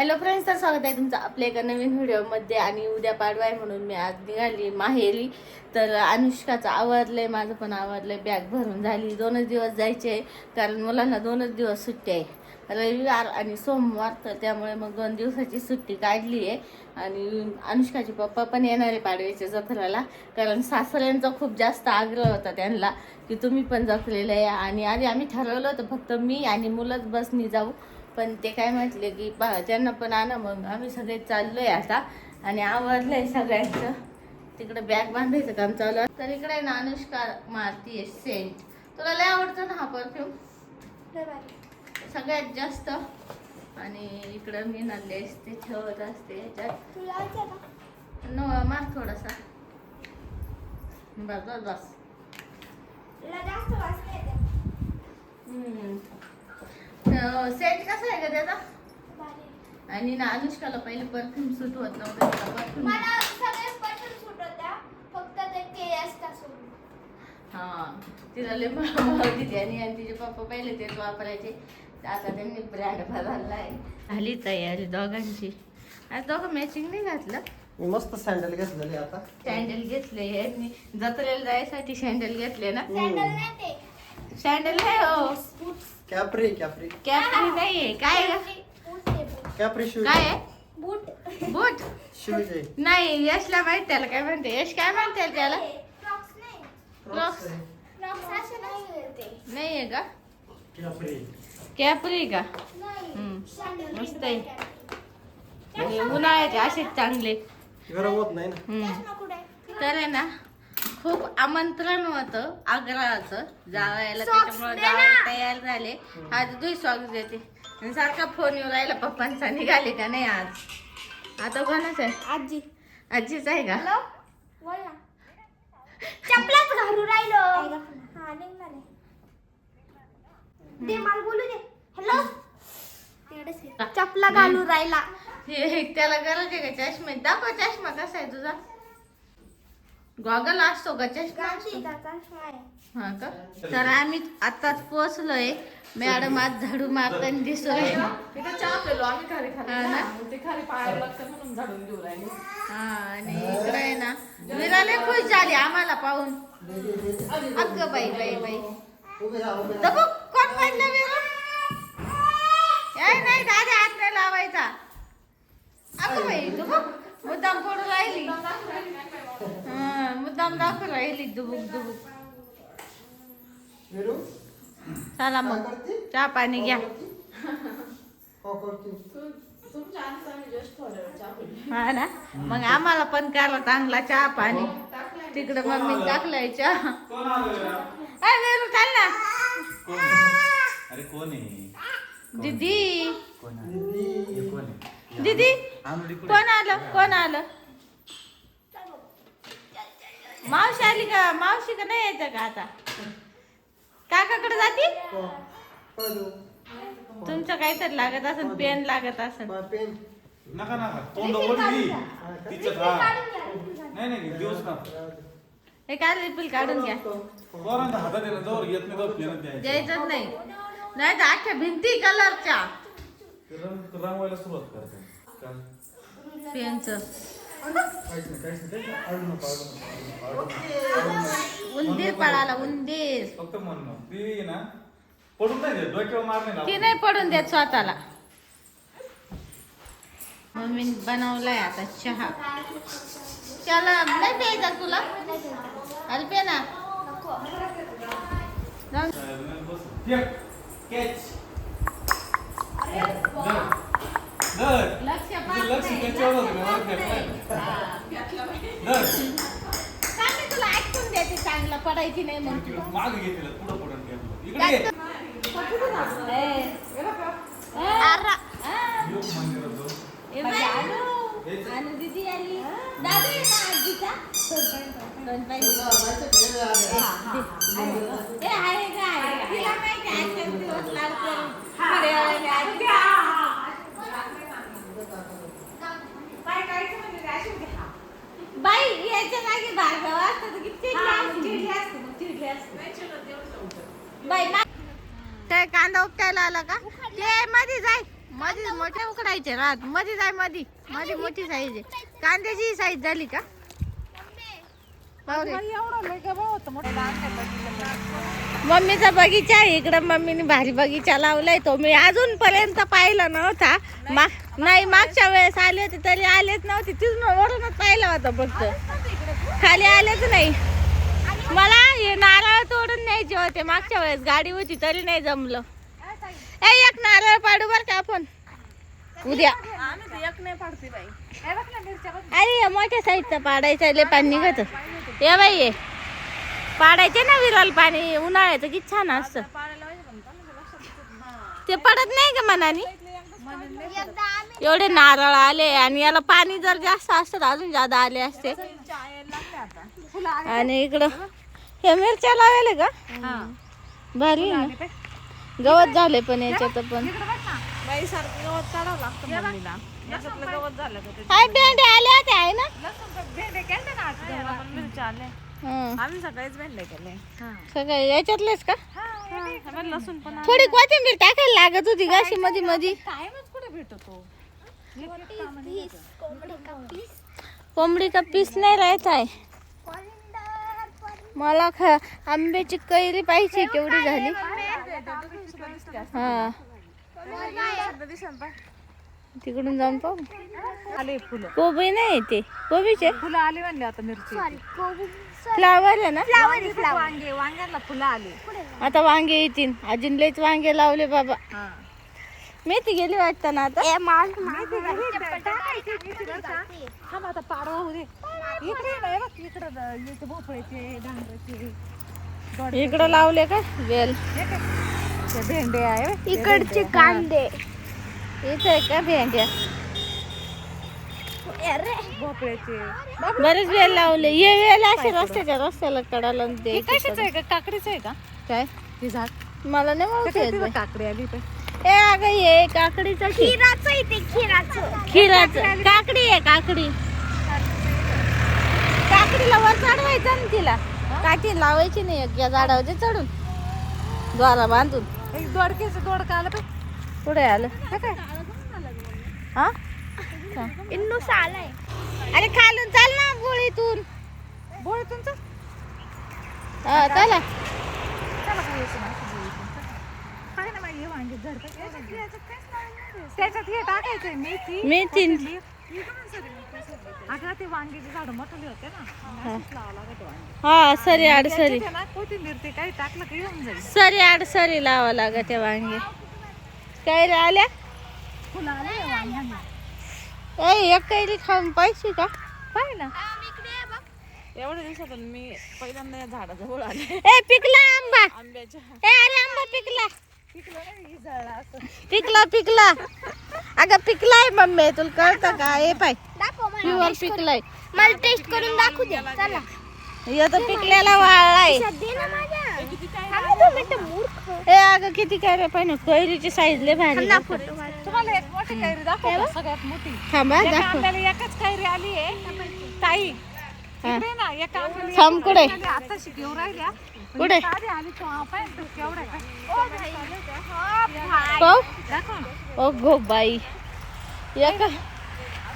Hello friends तर स्वागत आहे तुमचं आपल्या एका नवीन व्हिडिओमध्ये आणि उद्या पाडवा आहे म्हणून मी आज निघाली माहेरी. तर अनुष्काचं आवरलंय माझं पण आवरलंय. बॅग भरून झाली. दोनच दिवस जायचे आहे कारण मुलांना दोनच दिवस सुट्टी आहे. रविवार आणि सोमवार तर त्यामुळे मग दोन दिवसाची सुट्टी काढली आहे आणि अनुष्काचे पप्पा पण येणार आहे पाडव्याच्या जत्रेला कारण सासऱ्यांचा खूप जास्त आग्रह होता त्यांना की तुम्ही पण जत्रेला या आणि आधी आम्ही ठरवलं होतं फक्त मी आणि मुलंच बसनी जाऊ. पण ते काय म्हटले की पा त्यांना पण आणा मग आम्ही सगळे चाललोय आता. आणि आवडलंय सगळ्यांचं. तिकडे बॅग बांधायचं काम चालू आहे. तर इकडे आहे ना अनुष्का मारती आहे सेंट. तुला लय आवडतो ना हा परफ्यूम सगळ्यात जास्त. आणि इकडं मी नाले असते ठेवत असते याच्यात. नो मार थोडासा. बस बस बस सेंट कसा आहे का त्याचा? आणि ना अनुष्काला पहिले परफ्यूम सूट होत नव्हतं तिला परफ्यूम हा तिला लय होती आणि आणि तिचे पप्पा पहिले तेच वापरायचे. तर आता त्यांनी ब्रँड बदलला आहे झाली तयारी दोघांची. आज दोघं मॅचिंग नाही घातलं. मी मस्त सँडल घेतलेले आता. सँडल घेतले यांनी जत्रेला जायसाठी सँडल घेतले ना? सँडल नाही हो कॅप्री कॅप्री कॅपरी नाहीये काय आहे? कॅप्री शूज काय आहे बूट शूज आहे नाही यशला माहीत त्याला काय म्हणते यश काय म्हणते त्याला Crocs. नाहीये का? कॅप्री कॅपरी का मस्त आहे. आणि उन्हाळ्याचे असेच चांगले। गरम होत नाही ना. हम्म. तर आहे ना खूप आमंत्रण होतं आग्रहाचं. जावायला त्याच्यामुळे तयार झाले. आज दुई सॉक्स देते. सारखा फोन येऊ राहिला पप्पांचा निघाले का नाही आज? आता कोणाच आहे? आजी. आजीच आहे का? हॅलो बोल ना. चपलाच घालू राहिलो. हा निघणार आहे ते मला बोलू दे. हॅलो चपला घालू राहिला. हे त्याला गरज आहे का चष्मे? दाखव चष्मा कसा आहे तुझा. गॉगल असतो का? चष्मा असतो? हा का? तर आम्ही आताच पोहोचलोय. मॅडम आज झाडू मारताना दिसतोय. तिथे चहा पेलो आम्ही खाली खाली. हा ना? मग ते खाली पाहायला लागतं म्हणून झाडून देऊ राहिली. हा आणि इकडे आहे ना विराले खुश झाली आम्हाला पाहून. अगं बाई बाई बाई. तर बघ कोण म्हटलं विरा नाही दादा हात नाही लावायचा. अगं बाई तू बघ मुद्दाम पडू राहिली. मुद्दाम दाखवू राहिली दुबुक दुबुक. विरू? चला मग चहा पाणी घ्या. हो चहा पिली हा ना? मग आम्हाला पण करा चांगला चहा पाणी. तिकडे मम्मी टाकलाय चहा वेरू चाल ना. अरे कोण आहे? दीदी. कोण आहे? हे कोण आहे? दीदी कोण आलं? कोण आलं? मावशी आली का? मावशी का नाही यायचं का आता? काकाकडे जाती? हो. तुमचं काहीतरी लागत असेल पेन लागत असेल. पेन. नका नका. तोंड ओढली तिच्यात हा नाही नाही दिवस ना हे काय काढून घ्या. पोरांच्या हातात आहे ना जवळ येत नाही जवळ द्यायचंच नाही. नाही तर अख्ख्या भिंती कलरच्या रंग रंगवायला सुरुवात करते? पेनचं. उंदीर पडाला उंदीर. फक्त म्हणणं ती ना पडून नाही देत डोक्यावर मारणे ती नाही पडून देत स्वतःला. मम्मी बनवलाय आता चहा. चला नाही प्यायचा तुला? अरे पे ना. धर लक्ष लक्ष त्याच्यावर होतं. काय मी तुला ऐकून देते चांगलं. पडायची नाही मग तिकडं मागं घे तिला, पुढं पुढं घे. इकडे ये. आरा. योग मंदिरात जाऊ. ए बाई, अनु. अनु दीदी आली. दादू आहे. ना आजीचा दोन पाय. ए, आहे का, आहे का? तिला माहिती आहे, आजच्या दिवस आली. आजी. बाई भार्गव किती चिडली असती. बाई काय कांदा उपटायला आला का? ते मध्ये जाय. मध्ये मोठे उकडायचे राहत. मध्ये जायमध्ये मध्ये मोठी साईज आहे. कांद्याची साईज झाली का? मम्मीचा बगीचा आहे. इकडं मम्मीने भारी बगीचा लावलाय तो. मी अजूनपर्यंत पाहिला नव्हता. मा नाही मागच्या वेळेस आले होते तरी आलेच नव्हते. तिथून वरूनच पाहिला होता फक्त. खाली आलेच नाही. मला हे नारळ तोडून न्यायचे होते. मागच्या वेळेस गाडी होती तरी नाही जमलं. ए एक नारळ पाडू बर का आपण? उद्या. हे अरे या मोठ्या साईजचा पाडायचा लय पाणी निघत. ये बाई ये पाडायचे ना विरल पाणी उन्हाळ्याचं किती छान असतं. ते पडत नाही का मनाने? एवढे नारळ आले आणि याला पाणी जर जास्त असतं तर अजून जादा आले असते. आणि इकडं हे मिरच्या लावले का भारी ना. गवत झाले पण याच्यात पण. भेंडे आले होते आहे ना? हं. आम्ही सकाळीच भेंडे केले. सगळे याच्यातलेच का? लसूण पण थोडी कोथिंबीर टाकायला लागत होती गाशी मध्ये मध्ये टाइमच कुठे भेटतो? कोंबडी का पीस? का नाही राहत आहे. मला खा आंब्याची कैरी पाहिजे केवढी झाली. हा तिकडून जाऊन पाहू. आले फुलं. कोबी नाही ते. कोबीचे? फुलं आली म्हणले आता मिरची फ्लावर आहे ना वांगे वांग्याला फुलं आली. आता वांगे येतील. अजून लयच वांगे लावले बाबा. मेथी गेली वाटतं ना आता? माल थांब आता पाडवा होऊ दे. इकडे नाही बघ इकडे याचे भोपळ्याचे डांगराचे. इकडं लावले का? वेल. भेंडे आहे. इकडचे कांदे. इथं आहे का भेंड्या? भोपळ्याचे. बरेच वेल लावले. हे वेल असे रस्त्याच्या रस्त्याला कडाला हे द्यायचे कशाचं आहे का? काकडीचं आहे का? काय? हे झाड मला नाही माहिती आहे ते. काकडी आली तर? ए अगं ये काकडीचं खी- खिराचं खिराचं. खिराचं. काकडी आहे काकडी. काकडीला वर चढवायचं ना तिला. काठी लावायची नाही एक या झाडावर चढून. द्वारा बांधून. एक दोडक्याचं दोडका आलं पण पुढे आलं. हा? इन्नू आलाय अरे खालून चाल ना गोळीतून. हा, चला. चला. त्याच्यात हे टाकायचंय मेथी. मेथी. अगं ते वांग्याचे झाड मोठे होते ना. हा. सरी आड सरी. कोथिंबीर ते काही टाकलं की येऊन जाईल. सरी आड सरी लावा लागत वांगे. काय रे आल्या? फुलं आले या वांग्यांना ए एक कैरी खाऊन पाहिजे का? पाहिजे ना. एवढ्या दिवसातून मी पहिल्यांदा या झाडाजवळ आले. ए पिकला आंबा. आंब्याच्या. ए अरे आंबा पिकला. पिकलं नाही ही झाडं असं. पिकला पिकला. अगं पिकलाय मम्मी तुला कळतं का? ए पाय. दाखव मला पिवळ पिकलाय. मला टेस्ट करून दाखवू दे. चला. हे तर पिकलेला वाळलाय. दे ना माझ्या. थांब दोन मिनिटं, मूर्ख. ए अगं किती काय रे पाहिजे कैरीची साईज लय भारी. फोटो. तुम्हाला एक मोठी कैरी दाखव सगळ्यात मोठी थांबा एका दाखव आंब्याला एकच कैरी आली आहे ताई इकडे ना एका आंब्याला थांब एकच कुठे? कैरी आली. आताशी घेऊन राहिल्या कुठे? इथं आधी आली तेव्हा पाहिजे केवढं आहे ओ भाई. ओ भाई. पाहू दाखव ना. ओ गो बाई एक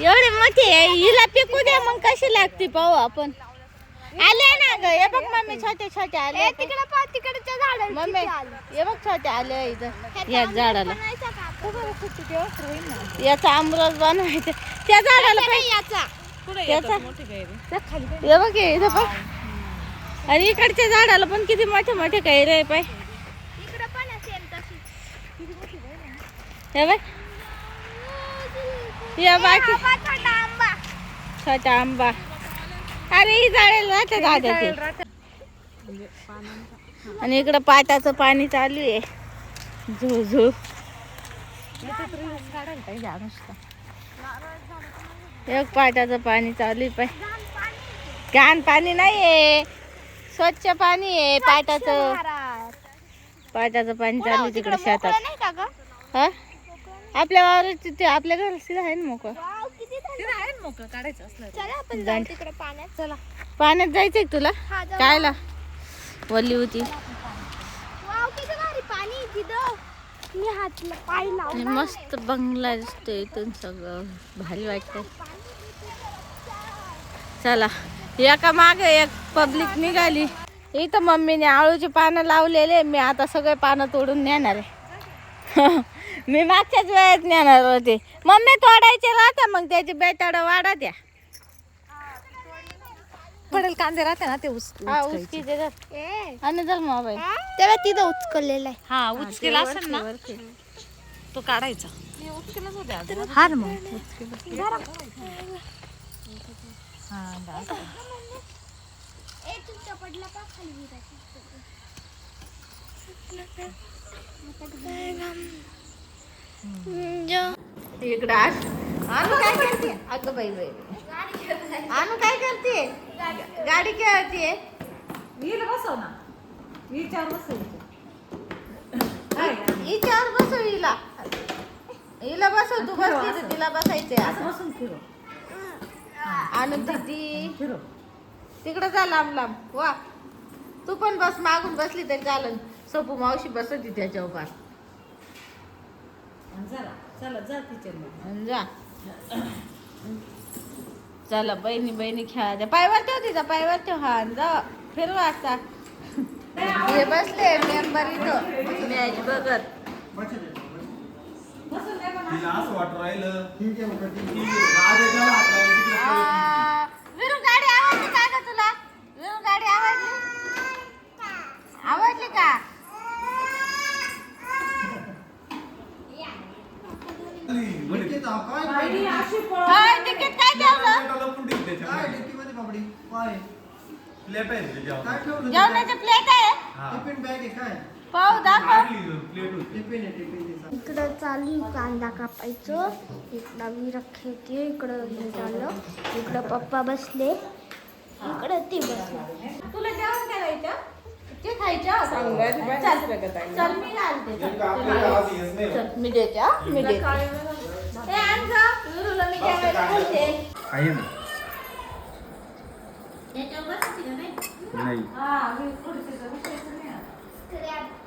एवढी मोठी आहे हिला पिकू द्या मग कशी लागते पाहू आपण आले ना ग. हे बघ मम्मी छोटे छोटे आले. तिकडे पहा, तिकडच्या झाडाला मम्मी. हे बघ छोटे आले इथं. या झाडाला. याचा आमरस बनवायचं. त्या झाडाला याचा? कैरी? हे बघ हे इथं बघ. आणि इकडच्या झाडाला पण किती मोठे मोठे काही रे पाय इकडे पण असेल तशी. हे बघ. या बाकी. आंबा, छोटा आंबा. छोटा आंबा. अरे ही झाडेल राहते. दादाचे आणि इकडं पाटाचं पाणी चालू आहे. झू झू. एक पाटाचं पाणी चालू आहे पाय घाण पाणी नाही आहे स्वच्छ पाणी आहे पाटाचं. पाटाचं पाणी चालू तिकडे शेतात. हा? आपल्या वावरात तिथे आपल्या घरात आहे ना मोकळं? वाव, किती थंड. तिथं आहे ना मोकळं काढायचं असलं तर. चला आपण जाऊ दांड. तिकडे पाण्यात. चला. पाण्यात जायचंय तुला? हा जाऊ. कायला? वल्ली होती. वाव किती भारी पाणी आहे तिथं. मी हातला पाय आणि लावला मस्त बंगला दिसतोय इथून सगळं. भारी वाटतंय. चला. एका मागे एक पब्लिक निघाली. इथं मम्मीने आळूची पानं लावलेले. मी आता सगळे पानं तोडून नेणार आहे. मी मागच्याच वेळेत नेणार होते. मम्मी तोडायचे राहत्या मग त्याची बेटाड वाढा द्या. पडेल कांदे राहते ना ते उस हा. ए. आणि जर मोबाईल. तेव्हा तिथं उचकलेलं आहे. हा उचकेला असेल ना. तो काढायचा. मी उचकेलाच होते आज हा ना मग. उचकी. हा पडला का खाली? इकडं काय करते अगं बाई बाई. काय करते? गाडी खेळते. हिला बसव ना. हिच्यावर बसव हिच्यावर बसव हिला. हिला बसव तू बसली तर तिला बसायचंय असं बसून फिरो आणू दीदी फिरो तिकडं जा लांब लांब. वा. तू पण बस मागून बसली तरी चालन. सपू मावशी बसती त्याच्यावर पार आणि चला चला जा किचनमध्ये आणि जा. चला बहिणी बहिणी खेळायच्या पायवर ठेव तिचा पायवर ठेव. हा आणि जा. फिरवा आता. हे बसले मेंबर इथं. मॅच बघत. असं राहिलं. विरू गाडी आवडली का ग तुला? विरू गाडी आवडली? आवडली का? आली, म्हणे, डिक्कीत आहो, काय डिक्की? होय, तिकीट काय ठेवलं प्लेटाला पुंडी काय त्याच्यामध्ये. डिक्कीमध्ये बाबडी? काय? प्लेट आहे त्याच्यावर. काय ठेवलं जेवणाचे प्लेट आहे. हा. टिफिन बॅग आहे काय? पाहू दाखव. लागली प्लेट होती. टिफिन आहे टिफिन आहे. इकडं चालू कांदा कापायचं. इकडं मी खेळते इकडं हे झालं. इकडं पप्पा बसले. इकडं ते बसले. तुला जेवण करायचं? ते खायचं चल मी नाही चल, मी देते हा, मी देते. हे आण जा, विरूला मी जेवायला बोलते. आहे ना? याच्यावर बसायची का नाही? नाही. हा, मी पुढचे तर बसायचं नाही. आता.